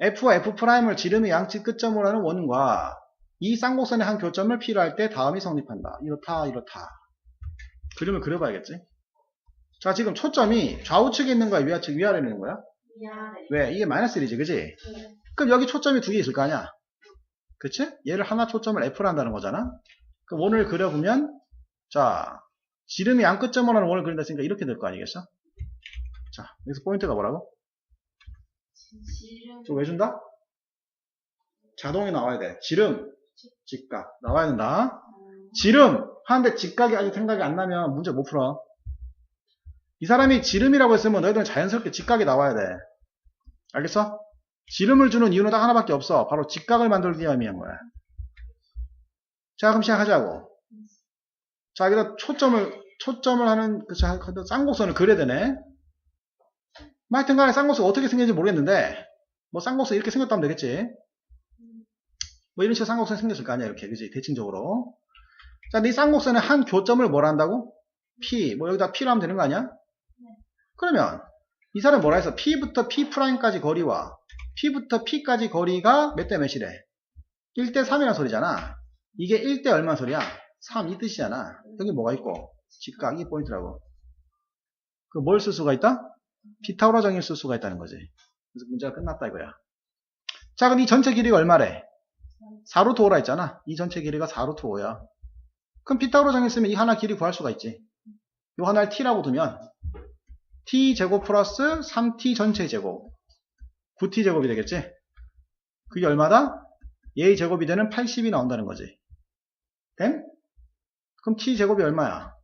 F와 F'을 지름의 양측 끝점으로 하는 원과 이 쌍곡선의 한 교점을 필요할 때 다음이 성립한다. 이렇다, 이렇다. 그림을 그려봐야겠지? 자, 지금 초점이 좌우측에 있는 거야, 위아측, 위아래에 있는 거야? 미안해. 왜? 이게 마이너스 1이지, 그지? 네. 그럼 여기 초점이 두 개 있을 거 아니야? 그치? 얘를 하나 초점을 F로 한다는 거잖아? 그 원을 그려보면, 자, 지름이 양 끝점으로 하는 원을 그린다 했으니까 이렇게 될 거 아니겠어? 자, 여기서 포인트가 뭐라고? 저왜 준다? 자동이 나와야 돼. 지름, 직각. 나와야 된다. 지름! 하는데 직각이 아직 생각이 안 나면 문제 못 풀어. 이 사람이 지름이라고 했으면 너희들은 자연스럽게 직각이 나와야 돼. 알겠어? 지름을 주는 이유는 딱 하나밖에 없어. 바로 직각을 만들기 위함이한 거야. 자, 그럼 시작하자고. 자, 여기다 초점을, 초점을 하는, 그, 자, 그 쌍곡선을 그려야 되네. 뭐 하여튼 간에 쌍곡선 어떻게 생겼는지 모르겠는데, 뭐 쌍곡선 이렇게 생겼다면 되겠지. 뭐 이런 식으로 쌍곡선이 생겼을 거 아니야, 이렇게. 그지? 대칭적으로. 자, 근데 이 쌍곡선의 한 교점을 뭐라 한다고? P. 뭐 여기다 P로 하면 되는 거 아니야? 그러면, 이 사람 뭐라 해서 P부터 P'까지 거리와 P부터 P까지 거리가 몇 대 몇이래? 1대 3이라는 소리잖아. 이게 1대 얼마 소리야? 3 이 뜻이잖아. 여기 뭐가 있고? 직각, 이 포인트라고. 그 뭘 쓸 수가 있다? 피타고라 정의를 쓸 수가 있다는 거지. 그래서 문제가 끝났다 이거야. 자, 그럼 이 전체 길이가 얼마래? 4루트 5라 했잖아. 이 전체 길이가 4루트 5야. 그럼 피타고라 정의 쓰면 이 하나 길이 구할 수가 있지. 요 하나를 t라고 두면 t 제곱 플러스 3t 전체 제곱 9t 제곱이 되겠지? 그게 얼마다? 얘의 제곱이 되는 80이 나온다는 거지. 됨? 그럼 t 제곱이 얼마야?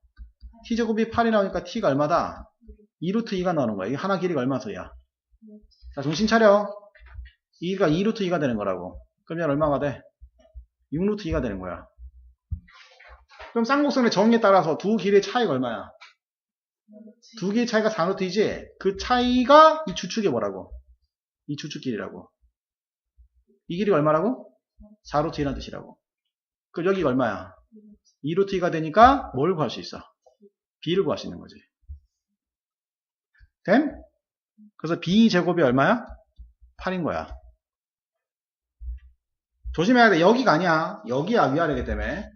t 제곱이 8이 나오니까 t가 얼마다? 2루트 2가 나오는 거야. 이 하나 길이가 얼마 소리야? 자, 정신 차려. 2가 2루트 2가 되는 거라고. 그러면 얼마가 돼? 6루트 2가 되는 거야. 그럼 쌍곡선의 정의에 따라서 두 길이의 차이가 얼마야? 두 개의 차이가 4루트 2지? 그 차이가 이 주축이 뭐라고? 이 주축 길이라고. 이 길이가 얼마라고? 4루트 2라는 뜻이라고. 그럼 여기가 얼마야? 2루트 2가 되니까 뭘 구할 수 있어? b를 구할 수 있는 거지. 됨? 그래서 b 제곱이 얼마야? 8인 거야. 조심해야 돼. 여기가 아니야. 여기야 위아래기 때문에.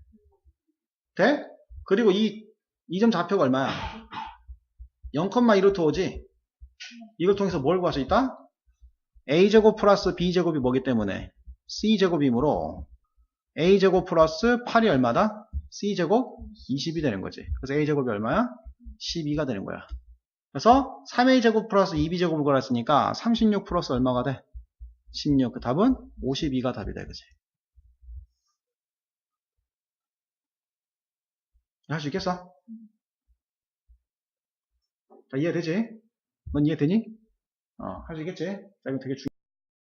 돼? 그리고 이, 이점 좌표가 얼마야? 0,1루트 5지? 이걸 통해서 뭘 구할 수 있다? a제곱 플러스 b제곱이 뭐기 때문에 c제곱이므로 a제곱 플러스 8이 얼마다? c제곱 20이 되는 거지. 그래서 a제곱이 얼마야? 12가 되는 거야. 그래서 3a제곱 플러스 2b제곱을 구했으니까 36 플러스 얼마가 돼? 16. 그 답은 52가 답이다. 그지? 할 수 있겠어? 자, 이해되지? 넌 이해되니? 어, 할 수 있겠지? 자, 이거 되게 중